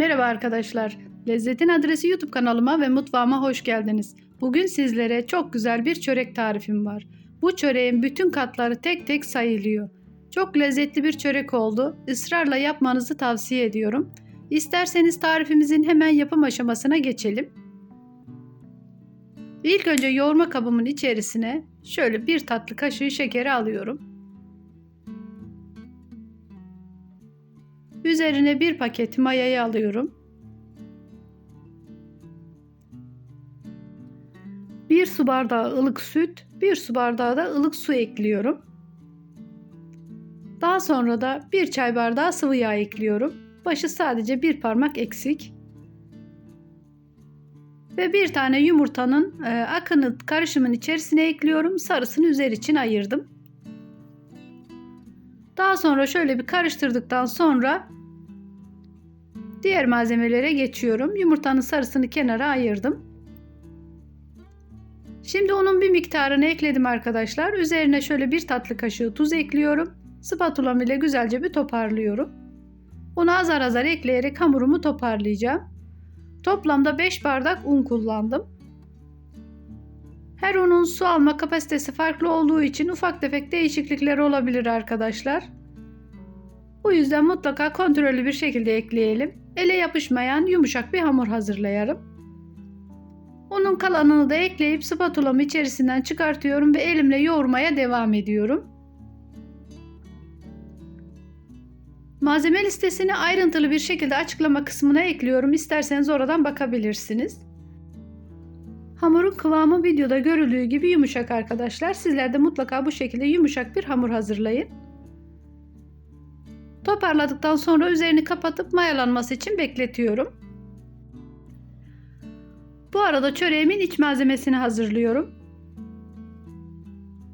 Merhaba arkadaşlar. Lezzetin Adresi YouTube kanalıma ve mutfağıma hoş geldiniz. Bugün sizlere çok güzel bir çörek tarifim var. Bu çöreğin bütün katları tek tek sayılıyor. Çok lezzetli bir çörek oldu. Israrla yapmanızı tavsiye ediyorum. İsterseniz tarifimizin hemen yapım aşamasına geçelim. İlk önce yoğurma kabımın içerisine şöyle bir tatlı kaşığı şekeri alıyorum. Üzerine bir paket mayayı alıyorum. Bir su bardağı ılık süt, bir su bardağı da ılık su ekliyorum. Daha sonra da bir çay bardağı sıvı yağ ekliyorum. Başı sadece bir parmak eksik. Ve bir tane yumurtanın e, akını karışımın içerisine ekliyorum. Sarısını üzeri için ayırdım. Daha sonra şöyle bir karıştırdıktan sonra diğer malzemelere geçiyorum. Yumurtanın sarısını kenara ayırdım. Şimdi onun bir miktarını ekledim arkadaşlar. Üzerine şöyle bir tatlı kaşığı tuz ekliyorum. Spatulam ile güzelce bir toparlıyorum. Onu azar azar ekleyerek hamurumu toparlayacağım. Toplamda 5 bardak un kullandım. Her unun su alma kapasitesi farklı olduğu için ufak tefek değişiklikler olabilir arkadaşlar. Bu yüzden mutlaka kontrollü bir şekilde ekleyelim. Ele yapışmayan yumuşak bir hamur hazırlayalım. Unun kalanını da ekleyip spatulamı içerisinden çıkartıyorum ve elimle yoğurmaya devam ediyorum. Malzeme listesini ayrıntılı bir şekilde açıklama kısmına ekliyorum. İsterseniz oradan bakabilirsiniz. Hamurun kıvamı videoda görüldüğü gibi yumuşak arkadaşlar. Sizler de mutlaka bu şekilde yumuşak bir hamur hazırlayın. Toparladıktan sonra üzerini kapatıp mayalanması için bekletiyorum. Bu arada çöreğimin iç malzemesini hazırlıyorum.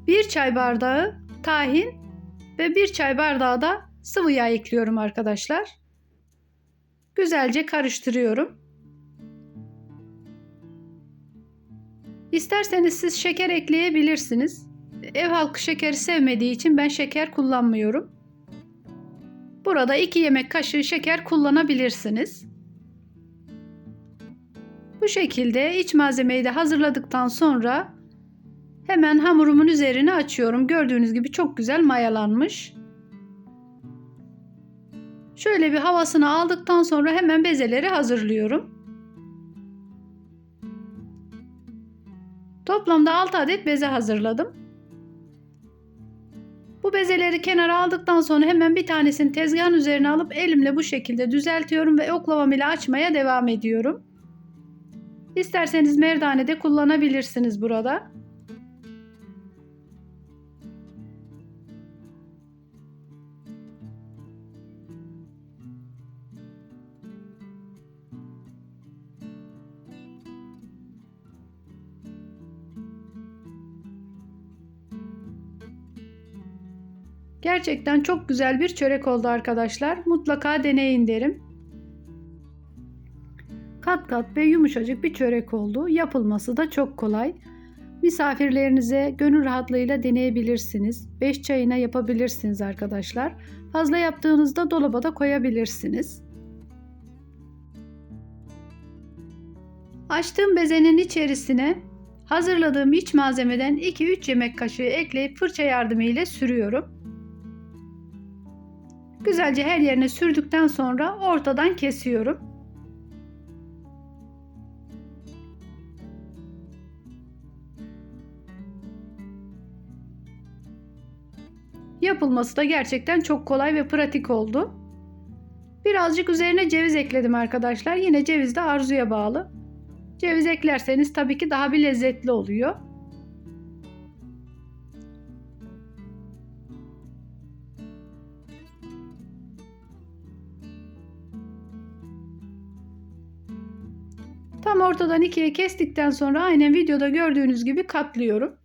1 çay bardağı tahin ve 1 çay bardağı da sıvı yağ ekliyorum arkadaşlar. Güzelce karıştırıyorum. İsterseniz siz şeker ekleyebilirsiniz. Ev halkı şekeri sevmediği için ben şeker kullanmıyorum. Burada 2 yemek kaşığı şeker kullanabilirsiniz. Bu şekilde iç malzemeyi de hazırladıktan sonra hemen hamurumun üzerine açıyorum. Gördüğünüz gibi çok güzel mayalanmış. Şöyle bir havasını aldıktan sonra hemen bezeleri hazırlıyorum. Toplamda 6 adet beze hazırladım. Bu bezeleri kenara aldıktan sonra hemen bir tanesini tezgahın üzerine alıp elimle bu şekilde düzeltiyorum ve oklavam ile açmaya devam ediyorum. İsterseniz merdane de kullanabilirsiniz burada. Gerçekten çok güzel bir çörek oldu arkadaşlar. Mutlaka deneyin derim. Kat kat ve yumuşacık bir çörek oldu. Yapılması da çok kolay. Misafirlerinize gönül rahatlığıyla deneyebilirsiniz. 5 çayına yapabilirsiniz arkadaşlar. Fazla yaptığınızda dolaba da koyabilirsiniz. Açtığım bezenin içerisine hazırladığım iç malzemeden 2-3 yemek kaşığı ekleyip fırça yardımıyla sürüyorum. Güzelce her yerine sürdükten sonra ortadan kesiyorum. Yapılması da gerçekten çok kolay ve pratik oldu. Birazcık üzerine ceviz ekledim arkadaşlar. Yine ceviz de arzuya bağlı. Ceviz eklerseniz tabii ki daha bir lezzetli oluyor. Tam ortadan ikiye kestikten sonra aynen videoda gördüğünüz gibi katlıyorum.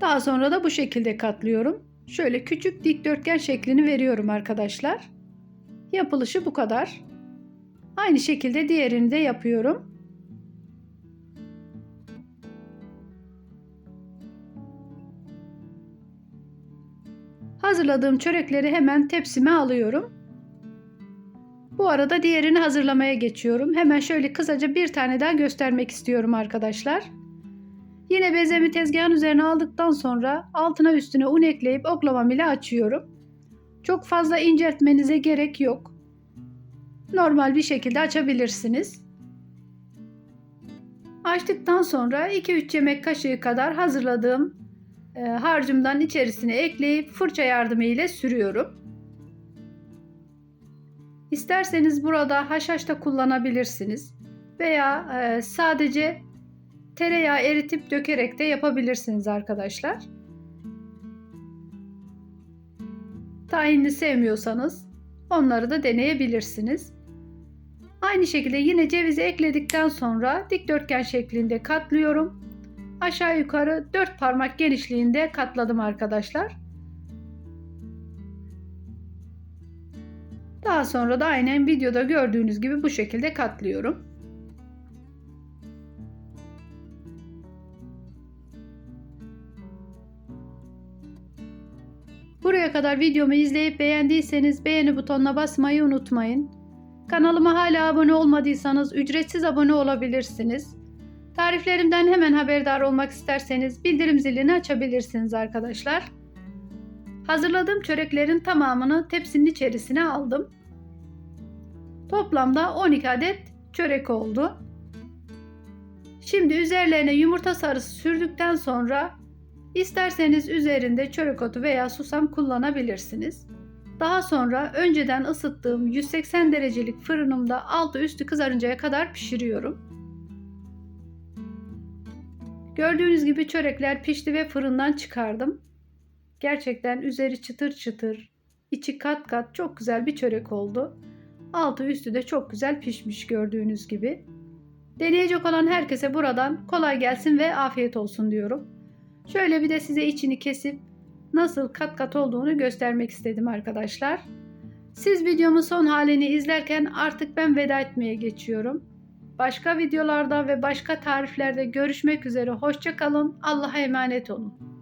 Daha sonra da bu şekilde katlıyorum. Şöyle küçük dikdörtgen şeklini veriyorum arkadaşlar. Yapılışı bu kadar. Aynı şekilde diğerini de yapıyorum. Hazırladığım çörekleri hemen tepsime alıyorum. Bu arada diğerini hazırlamaya geçiyorum. Hemen şöyle kısaca bir tane daha göstermek istiyorum arkadaşlar. Yine bezemi tezgahın üzerine aldıktan sonra altına üstüne un ekleyip oklamam ile açıyorum. Çok fazla inceltmenize gerek yok. Normal bir şekilde açabilirsiniz. Açtıktan sonra 2-3 yemek kaşığı kadar hazırladığım harcımdan içerisine ekleyip fırça yardımı ile sürüyorum. İsterseniz burada haşhaş da kullanabilirsiniz veya e, sadece tereyağı eritip dökerek de yapabilirsiniz arkadaşlar. Tahinli sevmiyorsanız onları da deneyebilirsiniz. Aynı şekilde yine cevizi ekledikten sonra dikdörtgen şeklinde katlıyorum. Aşağı yukarı 4 parmak genişliğinde katladım arkadaşlar. Daha sonra da aynen videoda gördüğünüz gibi bu şekilde katlıyorum. Buraya kadar videomu izleyip beğendiyseniz beğeni butonuna basmayı unutmayın. Kanalıma hala abone olmadıysanız ücretsiz abone olabilirsiniz. Tariflerimden hemen haberdar olmak isterseniz bildirim zilini açabilirsiniz arkadaşlar. Hazırladığım çöreklerin tamamını tepsinin içerisine aldım. Toplamda 12 adet çörek oldu. Şimdi üzerlerine yumurta sarısı sürdükten sonra isterseniz üzerinde çörek otu veya susam kullanabilirsiniz. Daha sonra önceden ısıttığım 180 derecelik fırınımda altı üstü kızarıncaya kadar pişiriyorum. Gördüğünüz gibi çörekler pişti ve fırından çıkardım. Gerçekten üzeri çıtır çıtır, içi kat kat çok güzel bir çörek oldu. Altı üstü de çok güzel pişmiş gördüğünüz gibi. Deneyecek olan herkese buradan kolay gelsin ve afiyet olsun diyorum. Şöyle bir de size içini kesip nasıl kat kat olduğunu göstermek istedim arkadaşlar. Siz videomun son halini izlerken artık ben veda etmeye geçiyorum. Başka videolarda ve başka tariflerde görüşmek üzere. Hoşça kalın. Allah'a emanet olun.